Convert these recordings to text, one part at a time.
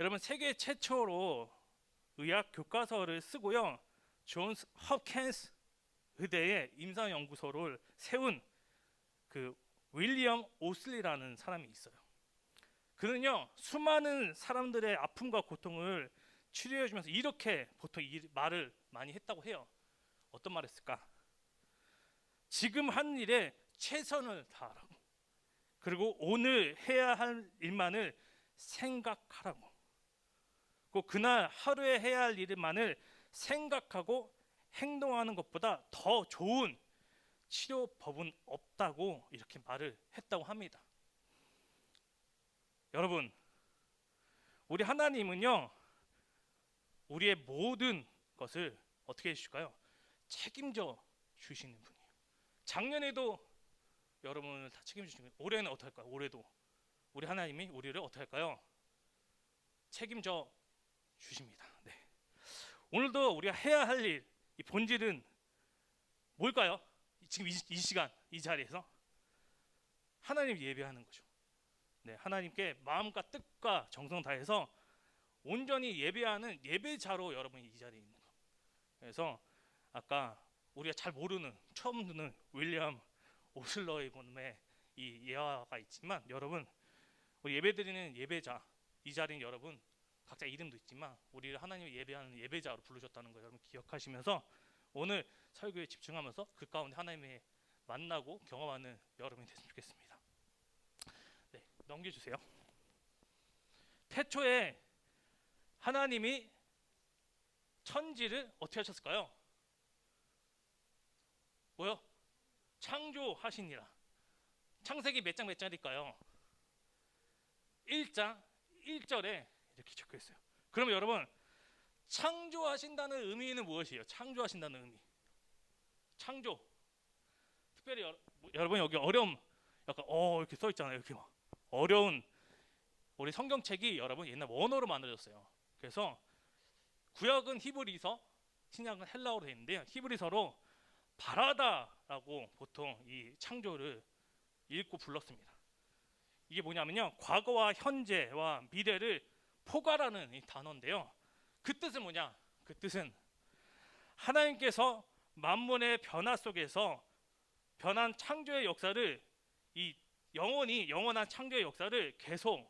여러분 세계 최초로 의학 교과서를 쓰고요. 존스 홉킨스 의대의 임상 연구소를 세운 그 윌리엄 오슬리라는 사람이 있어요. 그는요 수많은 사람들의 아픔과 고통을 치료해 주면서 이렇게 보통 이 말을 많이 했다고 해요. 어떤 말을 했을까? 지금 한 일에 최선을 다하라고. 그리고 오늘 해야 할 일만을 생각하라고. 그 그날 하루에 해야 할 일만을 생각하고 행동하는 것보다 더 좋은 치료법은 없다고 이렇게 말을 했다고 합니다. 여러분, 우리 하나님은요, 우리의 모든 것을 어떻게 해주실까요? 책임져 주시는 분이에요. 작년에도 여러분을 다 거예요. 올해는 어떻게 할까요? 올해도 우리 하나님이 우리를 어떻게 할까요? 책임져 주십니다. 네. 오늘도 우리가 해야 할 일, 이 본질은 뭘까요? 지금 이, 이 시간 이 자리에서 하나님 예배하는 거죠. 네, 하나님께 마음과 뜻과 정성 다해서 온전히 예배하는 예배자로 여러분이 이 자리에 있는 거. 그래서 아까 우리가 잘 모르는 처음 듣는 윌리엄 오슬러의 본의 이 예화가 있지만 여러분 예배드리는 예배자 이 자리는 여러분 각자 이름도 있지만 우리를 하나님을 예배하는 예배자로 부르셨다는 거 여러분 기억하시면서 오늘 설교에 집중하면서 그 가운데 하나님의 만나고 경험하는 여러분이 됐으면 좋겠습니다. 네, 넘겨주세요. 태초에 하나님이 천지를 어떻게 하셨을까요? 뭐요? 창조하시니라. 창세기 몇 장 몇 장일까요? 1장 1절에 이렇게 있어요. 그러면 여러분 창조하신다는 의미는 무엇이에요? 창조하신다는 의미. 창조. 특별히 여, 여러분 여기 어려움 약간 어 이렇게 써 있잖아요. 이렇게 막 어려운 우리 성경책이 여러분 옛날 원어로 만들어졌어요. 그래서 구약은 히브리서, 신약은 헬라어로 되어 있는데요. 히브리서로 바라다라고 보통 이 창조를 읽고 불렀습니다. 이게 뭐냐면요. 과거와 현재와 미래를 포괄하는 이 단어인데요. 그 뜻은 뭐냐? 그 뜻은 하나님께서 만문의 변화 속에서 변한 창조의 역사를 이 영원히 영원한 창조의 역사를 계속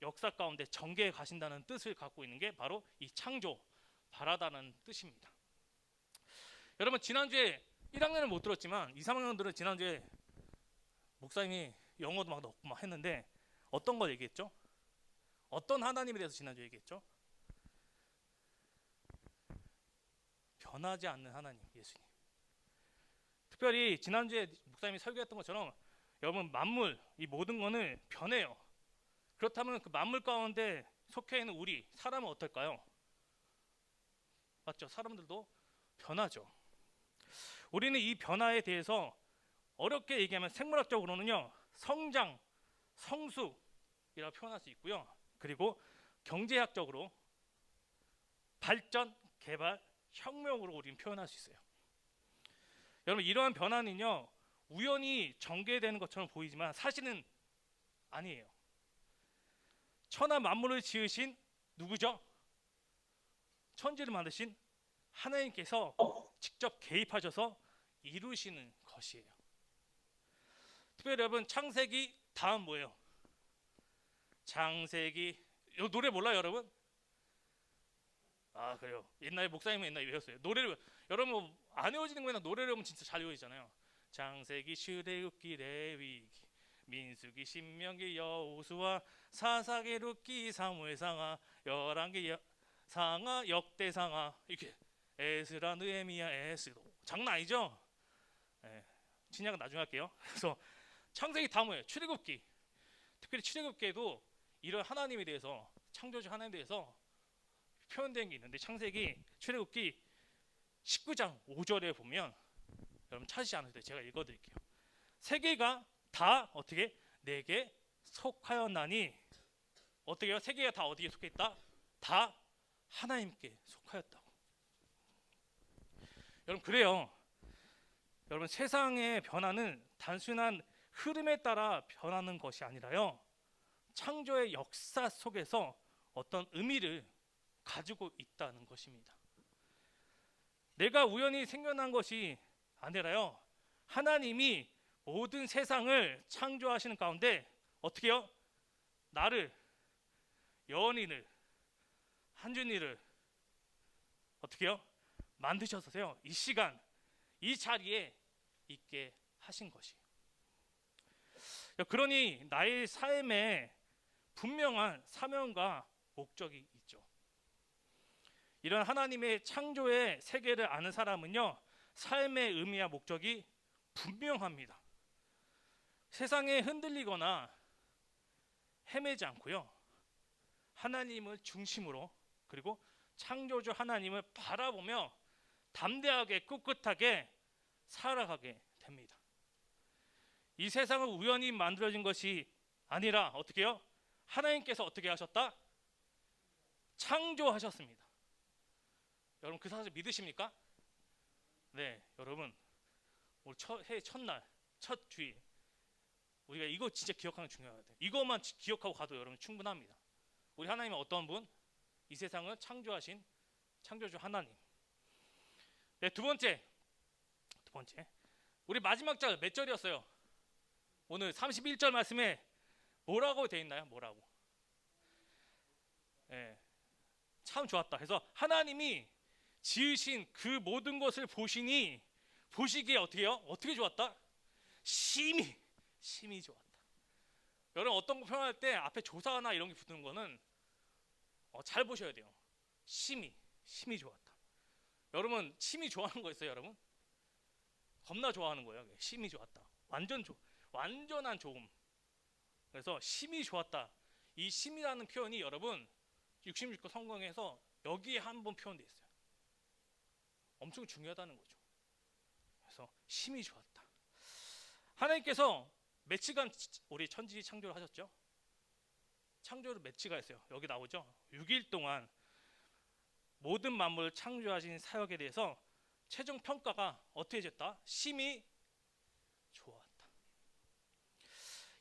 역사 가운데 전개해 가신다는 뜻을 갖고 있는 게 바로 이 창조 바라다는 뜻입니다. 여러분 지난주에 1학년을 못 들었지만 2, 3학년들은 지난주에 목사님이 영어도 막 넣고 막 했는데 어떤 걸 얘기했죠? 어떤 하나님에 대해서 지난주에 얘기했죠? 변하지 않는 하나님 예수님. 특별히 지난주에 목사님이 설교했던 것처럼 여러분 만물 이 모든 거는 변해요. 그렇다면 그 만물 가운데 속해 있는 우리 사람은 어떨까요? 맞죠? 사람들도 변하죠. 우리는 이 변화에 대해서 어렵게 얘기하면 생물학적으로는요 성장, 성숙이라고 표현할 수 있고요. 그리고 경제학적으로 발전, 개발, 혁명으로 우리는 표현할 수 있어요. 여러분 이러한 변화는요 우연히 전개되는 것처럼 보이지만 사실은 아니에요. 천하 만물을 지으신 누구죠? 천지를 만드신 하나님께서 직접 개입하셔서 이루시는 것이에요. 특별히 여러분 창세기 다음 뭐예요? 창세기 이 노래 몰라요 여러분? 아 그래요. 옛날에 목사님은 옛날에 외웠어요. 노래를 여러분 뭐안 외워지는 거나 노래를 하면 진짜 잘 외워지잖아요. 창세기 시대굽기 레위기 민수기 신명기 여호수아 사사기 룻기 사무엘상하 열왕기 상하 역대상하 이렇게 에스라 느헤미야 에스도 장난 아니죠? 예, 신약은 나중에 할게요. 그래서 창세기 다음에 출애굽기 특별히 출애굽기에도 이런 하나님에 대해서 창조주 하나님에 대해서 표현된 게 있는데 창세기 출애굽기 19장 5절에 보면 여러분 찾으지 않으셔도 제가 읽어드릴게요. 세계가 다 어떻게 내게 속하였나니 어떻게요? 세계가 다 어디에 속했다? 다 하나님께 속하였다고. 여러분 그래요. 여러분 세상의 변화는 단순한 흐름에 따라 변하는 것이 아니라요. 창조의 역사 속에서 어떤 의미를 가지고 있다는 것입니다. 내가 우연히 생겨난 것이 아니라요. 하나님이 모든 세상을 창조하시는 가운데 어떻게요? 나를 여원이를 한준이를 어떻게요? 만드셔서요. 이 시간 이 자리에 있게 하신 것이. 그러니 나의 삶에 분명한 사명과 목적이 있죠. 이런 하나님의 창조의 세계를 아는 사람은요, 삶의 의미와 목적이 분명합니다. 세상에 흔들리거나 헤매지 않고요, 하나님을 중심으로 그리고 창조주 하나님을 바라보며 담대하게 꿋꿋하게 살아가게 됩니다. 이 세상은 우연히 만들어진 것이 아니라 어떻게요? 하나님께서 어떻게 하셨다? 창조하셨습니다. 여러분 그 사실 믿으십니까? 네, 여러분 오늘 첫, 해 첫날 첫 주일 우리가 이거 진짜 기억하는 게 중요해요. 이것만 지- 기억하고 가도 여러분 충분합니다. 우리 하나님은 어떤 분? 이 세상을 창조하신 창조주 하나님. 네, 두 번째 두 번째 우리 마지막 절 몇 절이었어요? 오늘 31절 말씀에 뭐라고 돼 있나요? 뭐라고? 예. 참 좋았다. 그래서 하나님이 지으신 그 모든 것을 보시니 보시기에 어떻게 요? 어떻게 좋았다? 심히 심히 좋았다. 여러분 어떤 거 표현할 때 앞에 조사나 이런 게 붙는 거는 어, 잘 보셔야 돼요. 심히 심히 좋았다. 여러분 심히 좋아하는 거 있어요, 여러분? 겁나 좋아하는 거예요. 심히 좋았다. 완전 좋 완전한 좋음. 그래서 심히 좋았다. 이 심이라는 표현이 여러분 66권 성경에서 여기에 한 번 표현돼 있어요. 엄청 중요하다는 거죠. 그래서 심히 좋았다. 하나님께서 몇 시간 우리 천지 창조를 하셨죠? 창조를 몇 시간 했어요? 여기 나오죠? 6일 동안 모든 만물을 창조하신 사역에 대해서 최종 평가가 어떻게 됐다? 심히 좋았다.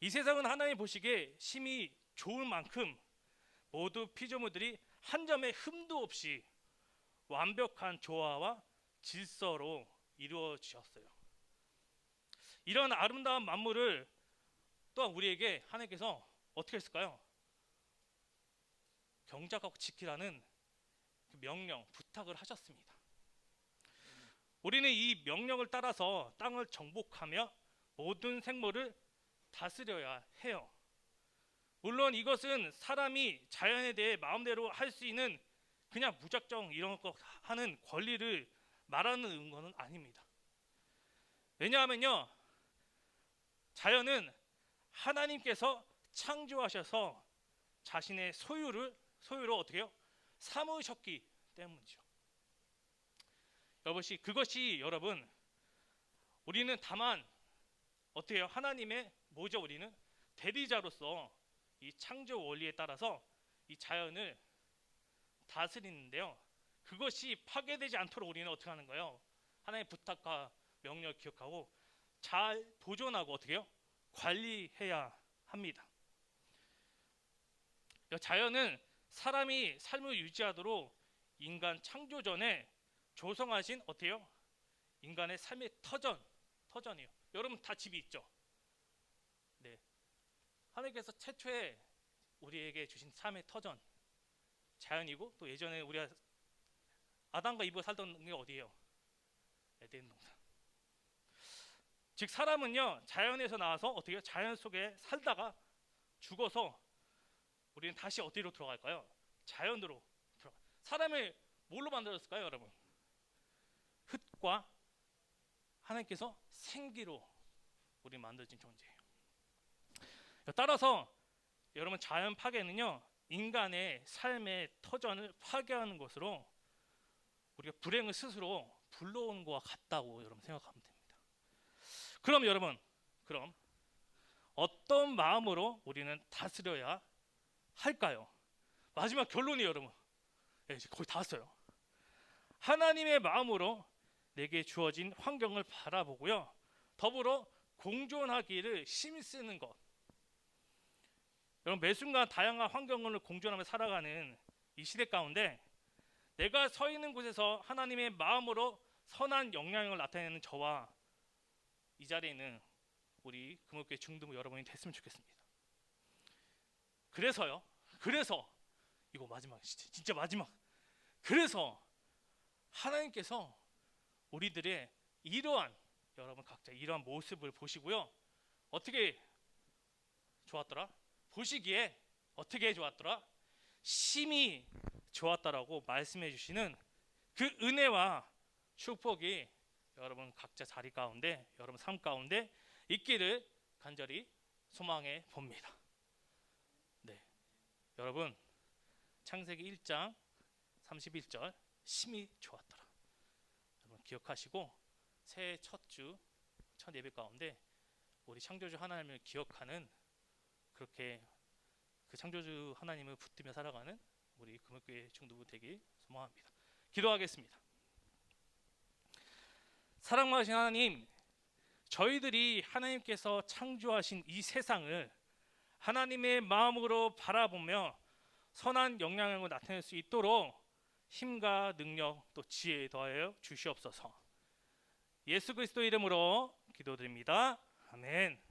이 세상은 하나님 보시기에 심히 좋을 만큼 모두 피조물들이 한 점의 흠도 없이 완벽한 조화와 질서로 이루어지셨어요. 이런 아름다운 만물을 또한 우리에게 하나님께서 어떻게 했을까요? 경작하고 지키라는 그 명령, 부탁을 하셨습니다. 우리는 이 명령을 따라서 땅을 정복하며 모든 생물을 다스려야 해요. 물론 이것은 사람이 자연에 대해 마음대로 할 수 있는 그냥 무작정 이런 거 하는 권리를 말하는 것은 아닙니다. 왜냐하면요, 자연은 하나님께서 창조하셔서 자신의 소유를 소유로 어떻게 요 삼으셨기 때문이죠. 여보시 그것이 여러분 우리는 다만 해요? 하나님의 뭐죠? 우리는 대리자로서 이 창조 원리에 따라서 이 자연을 다스리는데요. 그것이 파괴되지 않도록 우리는 어떻게 하는 거예요? 하나님의 부탁과 명령을 기억하고 잘 보존하고 어떻게 해요? 관리해야 합니다. 자연은 사람이 삶을 유지하도록 인간 창조 전에 조성하신 어때요? 인간의 삶의 터전, 터전이요. 여러분 다 집이 있죠? 네. 하나님께서 최초에 우리에게 주신 삶의 터전, 자연이고 또 예전에 우리가 아담과 이브가 살던 게 어디예요? 에덴 동산. 즉 사람은요 자연에서 나와서 어떻게? 자연 속에 살다가 죽어서 우리는 다시 어디로 들어갈까요? 자연으로 들어가. 사람을 뭘로 만들었을까요, 여러분? 흙과 하나님께서 생기로 우리 만들어진 존재예요. 따라서 여러분 자연 파괴는요 인간의 삶의 터전을 파괴하는 것으로 우리가 불행을 스스로 불러오는 것과 같다고 여러분 생각하면 됩니다. 그럼 여러분, 그럼 어떤 마음으로 우리는 다스려야 할까요? 마지막 결론이 여러분, 예, 이제 거의 다 왔어요. 하나님의 마음으로 내게 주어진 환경을 바라보고요. 더불어 공존하기를 힘쓰는 것. 여러분 매 순간 다양한 환경을 공존하며 살아가는 이 시대 가운데 내가 서 있는 곳에서 하나님의 마음으로 선한 영향을 나타내는 저와 이 자리에 있는 우리 금옥교회 중등부 여러분이 됐으면 좋겠습니다. 그래서요. 그래서 이거 마지막 진짜, 진짜 마지막. 그래서 하나님께서 우리들의 이러한 여러분 각자 이러한 모습을 보시고요. 어떻게 좋았더라? 보시기에 어떻게 좋았더라? 심히 좋았다라고 말씀해 주시는 그 은혜와 축복이 여러분 각자 자리 가운데 여러분 삶 가운데 있기를 간절히 소망해 봅니다. 네. 여러분 창세기 1장 31절 심히 좋았더라. 여러분 기억하시고 새해 첫 주 첫 예배 가운데 우리 창조주 하나님을 기억하는 그렇게 그 창조주 하나님을 붙들며 살아가는 우리 금요교회 중도부 되길 소망합니다. 기도하겠습니다. 사랑하신 하나님, 저희들이 하나님께서 창조하신 이 세상을 하나님의 마음으로 바라보며 선한 영향을 나타낼 수 있도록 힘과 능력 또 지혜 더하여 주시옵소서. 예수 그리스도 이름으로 기도드립니다. 아멘.